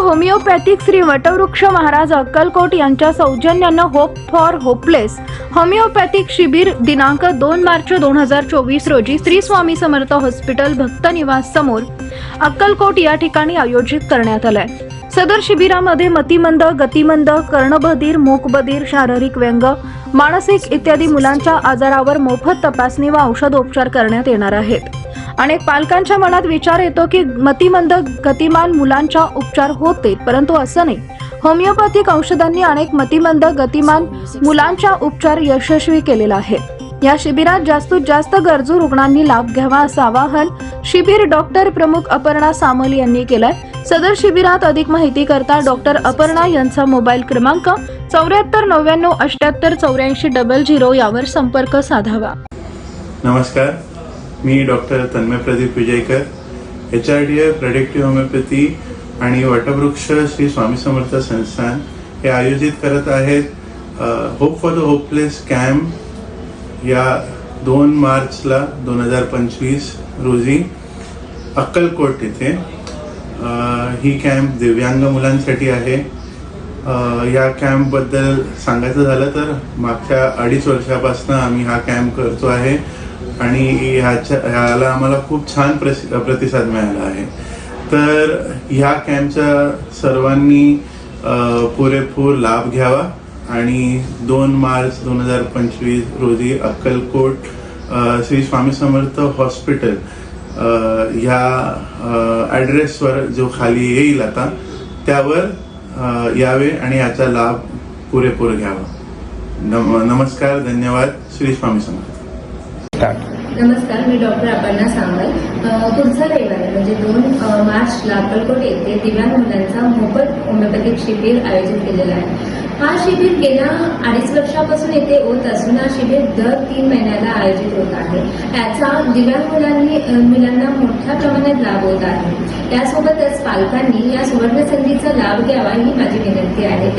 Homeopathic Shri वटवृक्ष महाराज अक्कलकोट यांच्या सौजन्यानं होप फॉर होपलेस होमिओपॅथिक शिबिर दिनांक दोन मार्च दोन हजार चोवीस रोजी श्री स्वामी समर्थ हॉस्पिटल भक्त निवास समोर अक्कलकोट या ठिकाणी आयोजित करण्यात आलंय. सदर शिबिरामध्ये मतिमंद गतिमंद कर्णबधीर मूकबधीर शारीरिक व्यंग मानसिक इत्यादी मुलांच्या आजारावर मोफत तपासणी व औषधोपचार करण्यात येणार आहेत. अनेक पालकांच्या मनात विचार येतो की मतिमंद गतिमान मुलांच्या उपचार होते परंतु असं नाही. होमिओपॅथिक औषधांनी अनेक मतिमंद गतिमान मुलांच्या उपचार यशस्वी केलेला आहे या शिबिरात जास्तीत जास्त गरजू रुग्णांनी लाभ घ्यावा असं आवाहन शिबिर डॉक्टर प्रमुख अपर्णा सामल यांनी केलंय. सदर शिबिरात अधिक माहिती करता डॉक्टर अपर्णा यांचा मोबाईल क्रमांक चौऱ्याहत्तर नव्याण्णव अठ्याहत्तर चौऱ्याऐंशी डबल झिरो यावर संपर्क साधावा. नमस्कार. मी doctor Tanmay Pradeep Vijaykar H R D I predictive homeopathy आणि वटवृक्ष श्री स्वामी समर्थ संस्थान हे आयोजित करत आहेत. Hope for the hopeless camp या दोन मार्चला दोन हजार पंचवीस रोजी अक्कलकोट येथे. ही कॅम्प दिव्यांग मुलांसाठी आहे. या कॅम्पबद्दल सांगायचं झालं तर मागच्या अडीच वर्षापासून आम्ही हा कॅम्प करतो आहे. आणि ह्याच्या ह्याला आम्हाला खूप छान प्रतिसाद मिळाला आहे. तर ह्या कॅम्पचा सर्वांनी पुरेपूर लाभ घ्यावा आणि दोन मार्च दोन हजार पंचवीस रोजी अक्कलकोट श्री स्वामी समर्थ हॉस्पिटल या ह्या ॲड्रेसवर जो खाली येईल आता त्यावर यावे आणि याचा लाभ पुरेपूर घ्यावा. नम नमस्कार धन्यवाद श्री स्वामी समर्थ. नमस्कार. मी डॉक्टर अपर्णा सांगल पुढचा रविवार म्हणजे दोन मार्चला अक्कलकोट येथे दिव्यांग मुलांचा मोफत होमिओपॅथिक शिबिर आयोजित केलेला आहे. हा शिबिर गेल्या अडीच वर्षापासून येथे होत असून हा शिबिर दर तीन महिन्याला आयोजित होत आहे. याचा दिव्यांग मुलांनी मुलांना मोठ्या प्रमाणात लाभ होत आहे. त्यासोबतच पालकांनी या सुवर्ण संधीचा लाभ घ्यावा ही माझी विनंती आहे.